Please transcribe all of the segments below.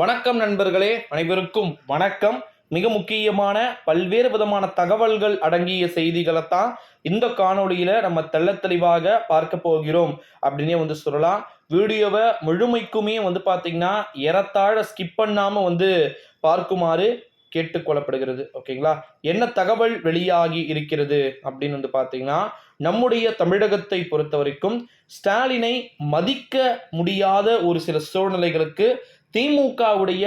வணக்கம் நண்பர்களே அனைவருக்கும் வணக்கம். மிக முக்கியமான பல்வேறு விதமான தகவல்கள் அடங்கிய செய்திகளை தான் இந்த காணொளியில நம்ம தெள்ள தெளிவாக பார்க்க போகிறோம் அப்படின்னே வந்து சொல்லலாம். வீடியோவை முழுமைக்குமே வந்து பார்த்தீங்கன்னா ஏறத்தாழ ஸ்கிப் பண்ணாம வந்து பார்க்குமாறு கேட்டுக்கொள்ளப்படுகிறது ஓகேங்களா? என்ன தகவல் வெளியாகி இருக்கிறது அப்படின்னு வந்து பார்த்தீங்கன்னா நம்முடைய தமிழகத்தை பொறுத்த வரைக்கும் ஸ்டாலினை மதிக்க முடியாத ஒரு சில சூழ்நிலைகளுக்கு திமுகவுடைய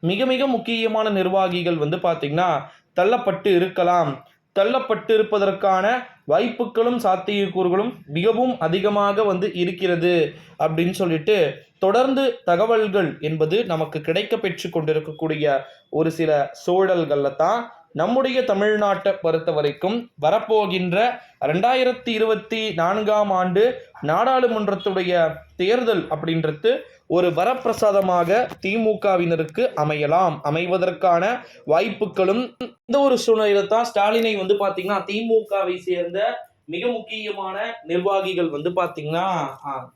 மிக மிக முக்கியமான நிர்வாகிகள் வந்து பார்த்தீங்கன்னா தள்ளப்பட்டு இருக்கலாம். தள்ளப்பட்டு இருப்பதற்கான வாய்ப்புகளும் சாத்தியக்கூறுகளும் மிகவும் அதிகமாக வந்து இருக்கிறது அப்படின்னு சொல்லிட்டு தொடர்ந்து தகவல்கள் என்பது நமக்கு கிடைக்க பெற்று கொண்டிருக்கக்கூடிய ஒரு சில சூழல்களில் தான் நம்முடைய தமிழ்நாட்டை பொறுத்த வரைக்கும் வரப்போகின்ற ரெண்டாயிரத்தி இருபத்தி நான்காம் ஆண்டு நாடாளுமன்றத்துடைய தேர்தல் அப்படின்றது ஒரு வரப்பிரசாதமாக திமுகவினருக்கு அமையலாம். அமைவதற்கான வாய்ப்புகளும் இந்த ஒரு சூழ்நிலையில தான் ஸ்டாலினை வந்து பார்த்தீங்கன்னா திமுகவை சேர்ந்த மிக முக்கியமான நிர்வாகிகள் வந்து பார்த்தீங்கன்னா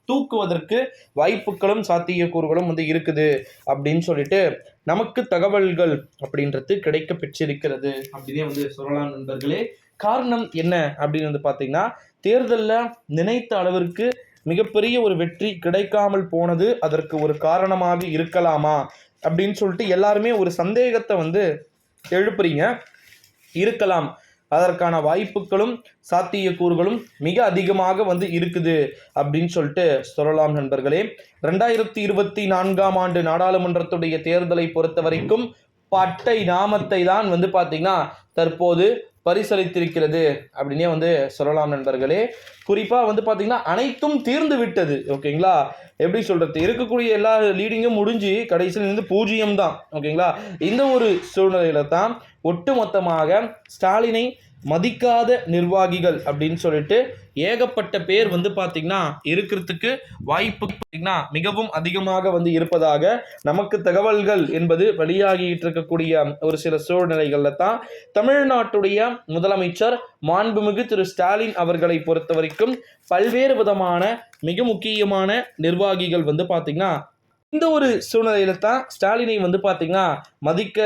தூக்குவதற்கு வாய்ப்புகளும் சாத்தியக்கூறுகளும் வந்து இருக்குது அப்படின்னு சொல்லிட்டு நமக்கு தகவல்கள் அப்படின்றது கிடைக்க பெற்றிருக்கிறது. அப்படின்னே வந்து சொல்லலாம் நண்பர்களே. காரணம் என்ன அப்படின்னு வந்து பார்த்தீங்கன்னா தேர்தலில் நினைத்த அளவிற்கு மிகப்பெரிய ஒரு வெற்றி கிடைக்காமல் போனது அதற்கு ஒரு காரணமாக இருக்கலாமா அப்படின்னு சொல்லிட்டு எல்லாருமே ஒரு சந்தேகத்தை வந்து எழுப்புறீங்க. இருக்கலாம். அதற்கான வாய்ப்புகளும் சாத்தியக்கூறுகளும் மிக அதிகமாக வந்து இருக்குது அப்படின்னு சொல்லிட்டு சொல்லலாம் நண்பர்களே. ரெண்டாயிரத்தி இருபத்தி நான்காம் ஆண்டு நாடாளுமன்றத்துடைய தேர்தலை பொறுத்த வரைக்கும் பட்டை நாமத்தை தான் வந்து பார்த்தீங்கன்னா தற்போது பரிசளித்திருக்கிறது அப்படின்னே வந்து சொல்லலாம் நண்பர்களே. குறிப்பாக வந்து பார்த்தீங்கன்னா அனைத்தும் தீர்ந்து விட்டது ஓகேங்களா? எப்படி சொல்கிறது இருக்கக்கூடிய எல்லா லீடிங்கும் முடிஞ்சு கடைசியில் இருந்து பூஜ்ஜியம் தான் ஓகேங்களா? இந்த ஒரு சூழ்நிலையில தான் ஒட்டுமொத்தமாக ஸ்டாலினை மதிக்காத நிர்வாகிகள் அப்படின்னு சொல்லிட்டு ஏகப்பட்ட பேர் வந்து பார்த்தீங்கன்னா இருக்கிறதுக்கு வாய்ப்பு பார்த்தீங்கன்னா மிகவும் அதிகமாக வந்து இருப்பதாக நமக்கு தகவல்கள் என்பது வெளியாகிட்டு இருக்கக்கூடிய ஒரு சில சூழ்நிலைகளில் தான் தமிழ்நாட்டுடைய முதலமைச்சர் மாண்புமிகு திரு ஸ்டாலின் அவர்களை பொறுத்த வரைக்கும் பல்வேறு விதமான மிக முக்கியமான நிர்வாகிகள் வந்து பார்த்தீங்கன்னா இந்த ஒரு சூழ்நிலையில தான் ஸ்டாலினை வந்து பார்த்தீங்கன்னா மதிக்க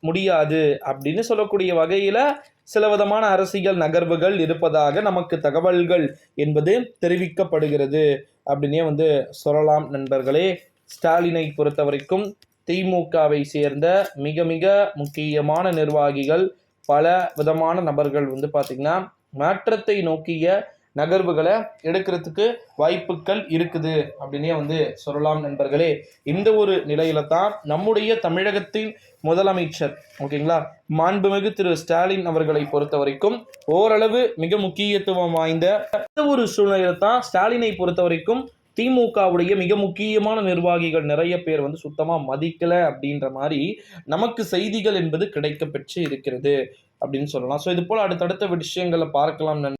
முடியாது அப்படின்னு சொல்லக்கூடிய வகையில் சில விதமான அரசியல் நகர்வுகள் இருப்பதாக நமக்கு தகவல்கள் என்பது தெரிவிக்கப்படுகிறது. அப்படின்னே வந்து சொல்லலாம் நண்பர்களே. ஸ்டாலினை பொறுத்த வரைக்கும் திமுகவை சேர்ந்த மிக மிக முக்கியமான நிர்வாகிகள் பல விதமான நபர்கள் வந்து பார்த்திங்கன்னா மாற்றத்தை நோக்கிய நகர்வுகளை எடுக்கிறதுக்கு வாய்ப்புகள் இருக்குது. அப்படின்னே வந்து சொல்லலாம் நண்பர்களே. இந்த ஒரு நிலையில தான் நம்முடைய தமிழகத்தின் முதலமைச்சர் ஓகேங்களா? மாண்புமிகு திரு ஸ்டாலின் அவர்களை பொறுத்த வரைக்கும் ஓரளவு மிக முக்கியத்துவம் வாய்ந்த இந்த ஒரு சூழ்நிலையில தான் ஸ்டாலினை பொறுத்த வரைக்கும் திமுகவுடைய மிக முக்கியமான நிர்வாகிகள் நிறைய பேர் வந்து சுத்தமாக மதிக்கலை அப்படின்ற மாதிரி நமக்கு செய்திகள் என்பது கிடைக்கப்பெற்று இருக்கிறது அப்படின்னு சொல்லலாம். ஸோ இது போல் அடுத்தடுத்த விஷயங்களை பார்க்கலாம்